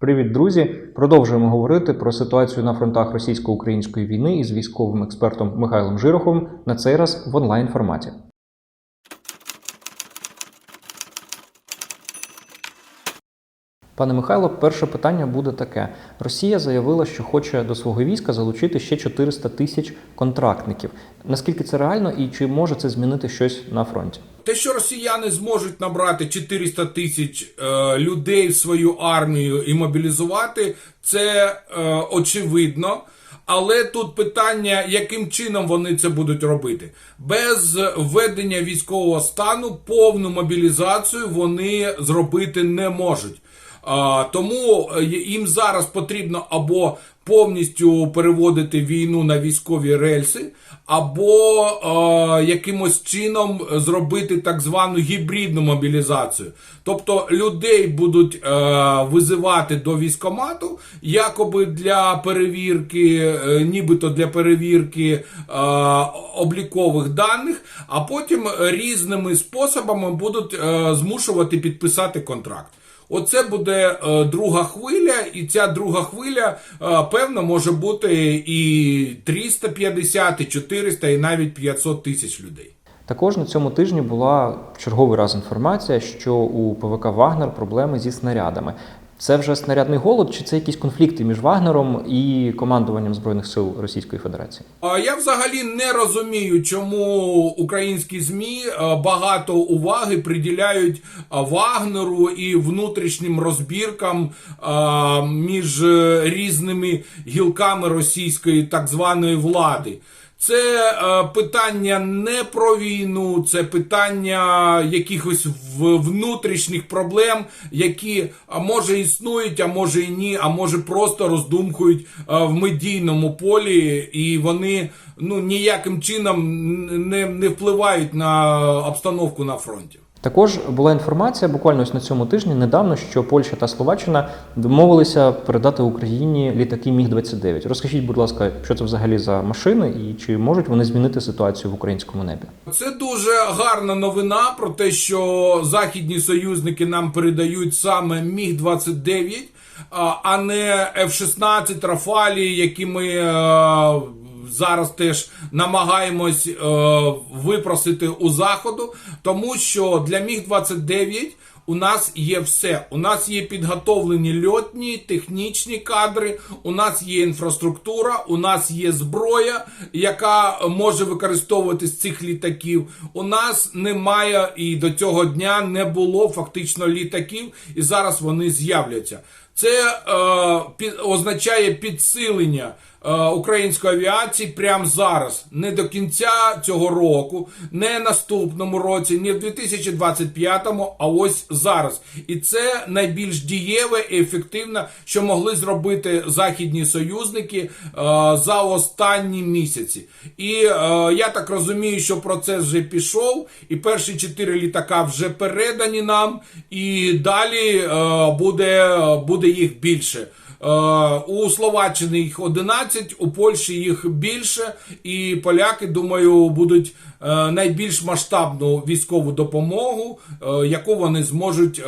Привіт, друзі! Продовжуємо говорити про ситуацію на фронтах російсько-української війни із військовим експертом Михайлом Жироховим на цей раз в онлайн форматі. Пане Михайло, перше питання буде таке: Росія заявила, що хоче до свого війська залучити ще 400 тисяч контрактників. Наскільки це реально і чи може це змінити щось на фронті? Те, що росіяни зможуть набрати 400 тисяч е, людей в свою армію і мобілізувати, це е, очевидно. Але тут питання, яким чином вони це будуть робити. Без введення військового стану повну мобілізацію вони зробити не можуть. Тому е, їм зараз потрібно або повністю переводити війну на військові рельси, або якимось чином зробити так звану гібридну мобілізацію. Тобто людей будуть е, визивати до військомату, якоби для перевірки, е, нібито для перевірки облікових даних, а потім різними способами будуть змушувати підписати контракт. Оце буде е, друга хвиля, і ця друга хвиля, е, певно, може бути і 350, і 400, і навіть 500 тисяч людей. Також на цьому тижні була черговий раз інформація, що у ПВК Вагнер проблеми зі снарядами. Це вже снарядний голод, чи це якісь конфлікти між Вагнером і командуванням збройних сил Російської Федерації? Я взагалі не розумію, чому українські змі е, багато уваги приділяють е, Вагнеру і внутрішнім розбіркам е, між різними гілками російської так званої влади. Це е, питання не про війну, це питання якихось внутрішніх проблем, які може існують, а може і ні, а може просто роздумкують е, в медійному полі, і вони ну ніяким чином не, не впливають на обстановку на фронті. Також була інформація буквально ось на цьому тижні недавно, що Польща та Словаччина домовилися передати Україні літаки Міг 29 Розкажіть, будь ласка, що це взагалі за машини, і чи можуть вони змінити ситуацію в українському небі? Це дуже гарна новина про те, що західні союзники нам передають саме Міг 29 а не F-16 Рафалі, які ми е, зараз теж намагаємось е, випросити у заходу, тому що для Міг 29 у нас є все. У нас є підготовлені льотні, технічні кадри, у нас є інфраструктура, у нас є зброя, яка може використовуватись цих літаків. У нас немає і до цього дня не було фактично літаків, і зараз вони з'являться. Це е, під, означає підсилення української авіації прямо зараз, не до кінця цього року, не наступному році, не в 2025-му, а ось зараз. І це найбільш дієве і ефективне, що могли зробити західні союзники е, за останні місяці. І е, я так розумію, що процес вже пішов, і перші чотири літака вже передані нам, і далі е, буде, буде їх більше. Е, У Словаччини їх 11, у Польщі їх більше, і поляки, думаю, будуть е, найбільш масштабну військову допомогу, е, яку вони зможуть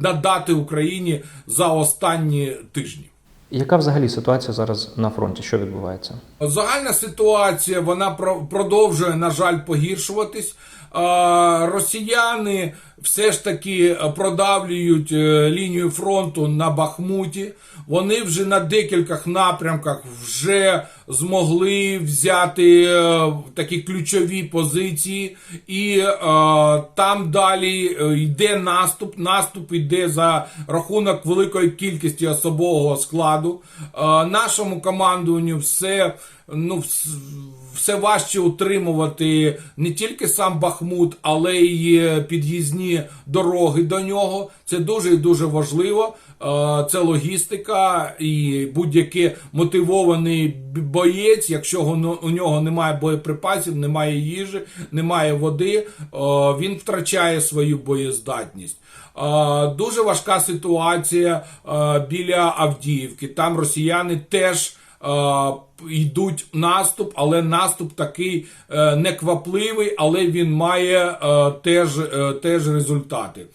надати Україні за останні тижні. Яка взагалі ситуація зараз на фронті? Що відбувається? Загальна ситуація вона про- продовжує, на жаль, погіршуватись. Росіяни все ж таки продавлюють е, лінію фронту на Бахмуті. Вони вже на декількох напрямках вже змогли взяти е, такі ключові позиції, і е, там далі е, йде наступ. Наступ йде за рахунок великої кількості особового складу. Е, нашому командуванню все ну, все важче утримувати не тільки сам Бахмут, але й під'їзні дороги до нього. Це дуже і дуже важливо. Е, Це логістика і будь-який мотивований боєць, якщо у нього немає боєприпасів, немає їжі, немає води, е, він втрачає свою боєздатність. Е, Дуже важка ситуація біля Авдіївки. Там росіяни теж йдуть наступ, але наступ такий е, неквапливий, але він має е, теж, е, теж результати.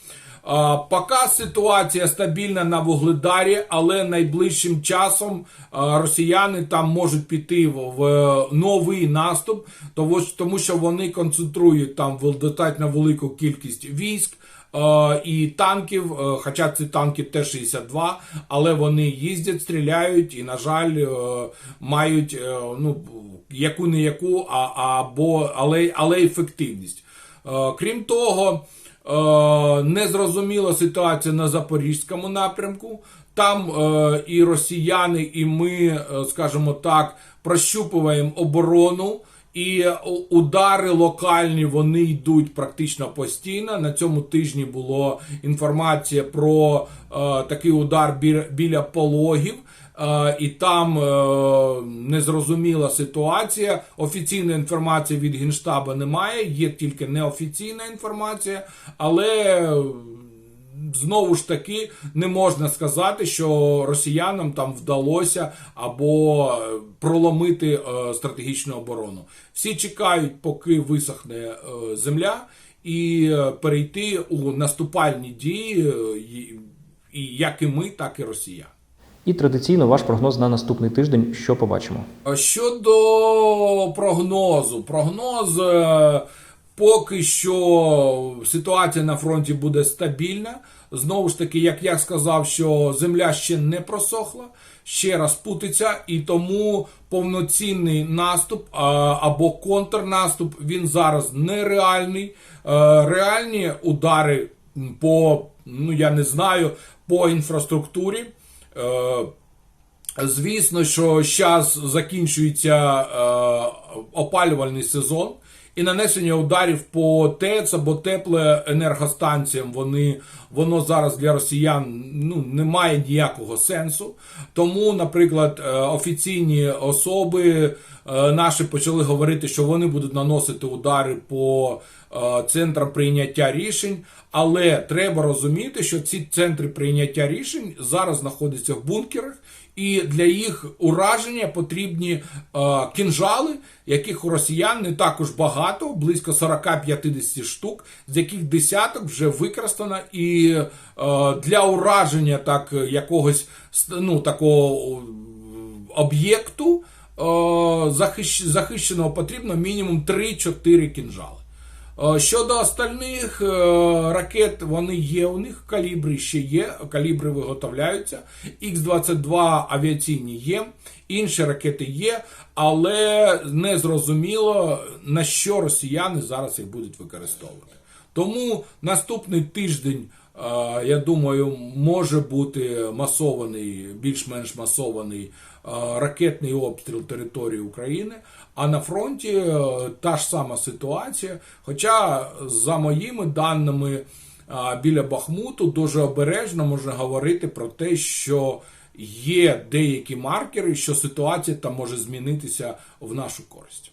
Поки ситуація стабільна на Вугледарі, але найближчим часом росіяни там можуть піти в, новий наступ, тому що вони концентрують там достатньо велику кількість військ. Е, І танків, е, хоча ці танки Т-62, але вони їздять, стріляють і, на жаль, е, мають ну, яку не яку, або, але, але ефективність. Крім того, незрозуміла ситуація на Запорізькому напрямку. Там і росіяни, і ми, скажімо так, прощупуємо оборону. І е, удари локальні вони йдуть практично постійно. На цьому тижні була інформація про е, такий удар біля, біля пологів. Е, і там е, незрозуміла ситуація. Офіційної інформації від Генштаба немає, є тільки неофіційна інформація, але знову ж таки не можна сказати, що росіянам там вдалося або е, проломити е, стратегічну оборону. Всі чекають, поки висохне е, земля, і перейти у наступальні дії, і- як і ми, так і росіяни. І традиційно ваш прогноз на наступний тиждень, що побачимо. Щодо прогнозу, прогноз поки що ситуація на фронті буде стабільна. Знову ж таки, як я сказав, що земля ще не просохла, ще раз путиться, і тому повноцінний наступ або контрнаступ він зараз нереальний. Е, Реальні удари по, ну я не знаю, по інфраструктурі. Е, Звісно, що зараз закінчується е, опалювальний сезон, і нанесення ударів по ТЕЦ або теплоенергостанціям вони, воно зараз для росіян ну, не має ніякого сенсу. Тому, наприклад, е, офіційні особи е, наші почали говорити, що вони будуть наносити удари по е, центрам прийняття рішень. Але треба розуміти, що ці центри прийняття рішень зараз знаходяться в бункерах, і для їх ураження потрібні е, кінжали, яких у росіян не також багато, близько 40-50 штук, з яких десяток вже використано. І е, для ураження так якогось ну, такого об'єкту е, захищ- захищеного потрібно мінімум 3-4 кінжали. Е, Щодо остальних е, ракет, вони є у них, калібри ще є, калібри виготовляються. Х-22 авіаційні є, інші ракети є, але не зрозуміло, на що росіяни зараз їх будуть використовувати. Тому наступний тиждень, я думаю, може бути масований, більш-менш масований ракетний обстріл території України. А на фронті е, та ж сама ситуація. Хоча, за моїми даними, е, біля Бахмуту дуже обережно можна говорити про те, що є деякі маркери, що ситуація там може змінитися в нашу користь.